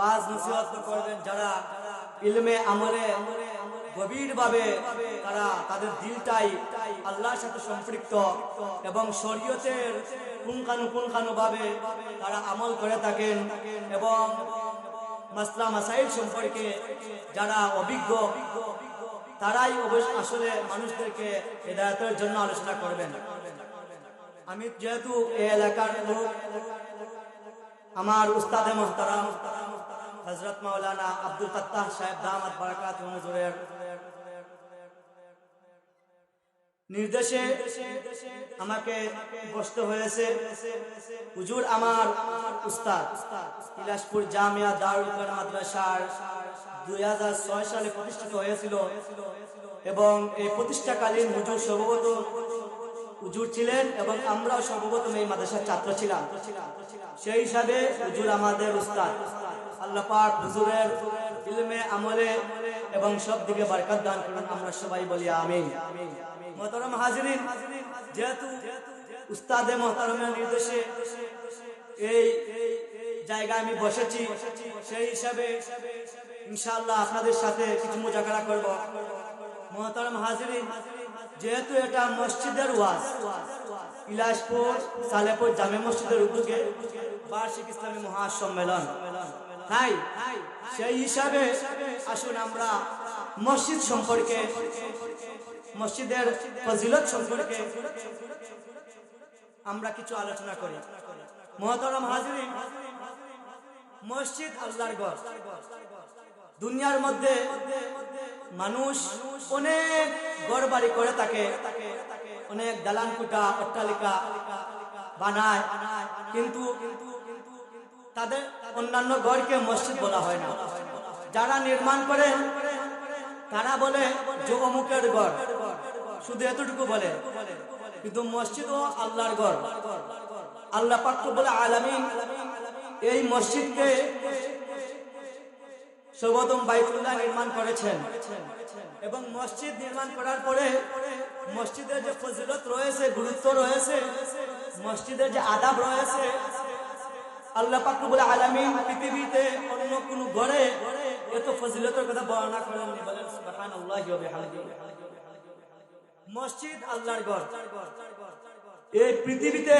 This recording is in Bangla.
ওয়াজ নসিহত করবেন যারা ইলমে আমলে গভীর ভাবে তারা তাদের দিলটাই আল্লাহর সাথে সম্পৃক্ত এবং শরীয়তের পুঙ্খানু পুঙ্খানু ভাবে তারা আমল করে থাকেন এবং মাসলা মাসাইল সম্পর্কে যারা অভিজ্ঞ, তারাই অবশ্য আসলে মানুষদেরকে হেদায়তের জন্য আলোচনা করবেন। আমি যেহেতু এই এলাকার লোক, আমার উস্তাদে মোহতারাম হজরত মাওলানা আব্দুল ফত্তাহ সাহেব দামাত বারাকাত হুজুরের নির্দেশে আমাকে বসতে হয়েছে। হুজুর আমার উস্তাদ ইলাসপুর জামিয়া দারুল মাদ্রাসার দুই হাজার ছয় সালে প্রতিষ্ঠিত হয়েছিল এবং এই প্রতিষ্ঠাকালীন হুজুর সর্বপ্রথম হুজুর ছিলেন এবং আমরাও সর্বপ্রথম এই মাদ্রাসার ছাত্র ছিলাম। সেই হিসাবে হুজুর আমাদের উস্তাদ। আল্লাহ হুজুরের ইলমে আমলে এবং সব দিকে বারকাত দান করুন, আমরা সবাই বলি আমিন। মোহতারাম হাজিরিন, যেহেতু উস্তাদে মোহতারামের নির্দেশে এই জায়গায় আমি বসেছি, সেই হিসাবে ইনশাআল্লাহ আপনাদের সাথে কিছু মোজাকারা করব। মোহতারাম হাজিরিন, যেহেতু এটা মসজিদের ওয়াজ ইলাসপুর সালেপুর জামে মসজিদের উদ্যোগে বার্ষিক ইসলামী মহাসম্মেলন। তাই সেই হিসাবে আসুন আমরা মসজিদ সম্পর্কে, মসজিদের ফজিলত সম্পর্কে আমরা কিছু আলোচনা করি। মহতরম হাজিরিন, মসজিদ আল্লাহর ঘর। দুনিয়ার মধ্যে মানুষ অনেক ঘর বাড়ি করে থাকে, অনেক দালান কুটা অট্টালিকা বানায় কিন্তু কিন্তু তাদের অন্যান্য ঘরকে মসজিদ বলা হয় না। যারা নির্মাণ করে, তারা বলে যে ঘর। শুধু এতটুকু বলে। কিন্তু মসজিদ ও আল্লাহর ঘর। আল্লাহ পাক বলে আলামিন এই মসজিদকে সর্বতম বাইতুল্লাহ নির্মাণ করেছেন। এবং মসজিদ নির্মাণ করার পরে মসজিদের যে ফজিলত রয়েছে, গুরুত্ব রয়েছে, মসজিদের যে আদাব রয়েছে আল্লাহ পাক বলে আলামিন পৃথিবীতে অন্য কোন ঘরে এত ফজিলতের কথা বর্ণনা করেন বলেন বিহামদিহি। মসজিদ আল্লাহর ঘর। এই পৃথিবীতে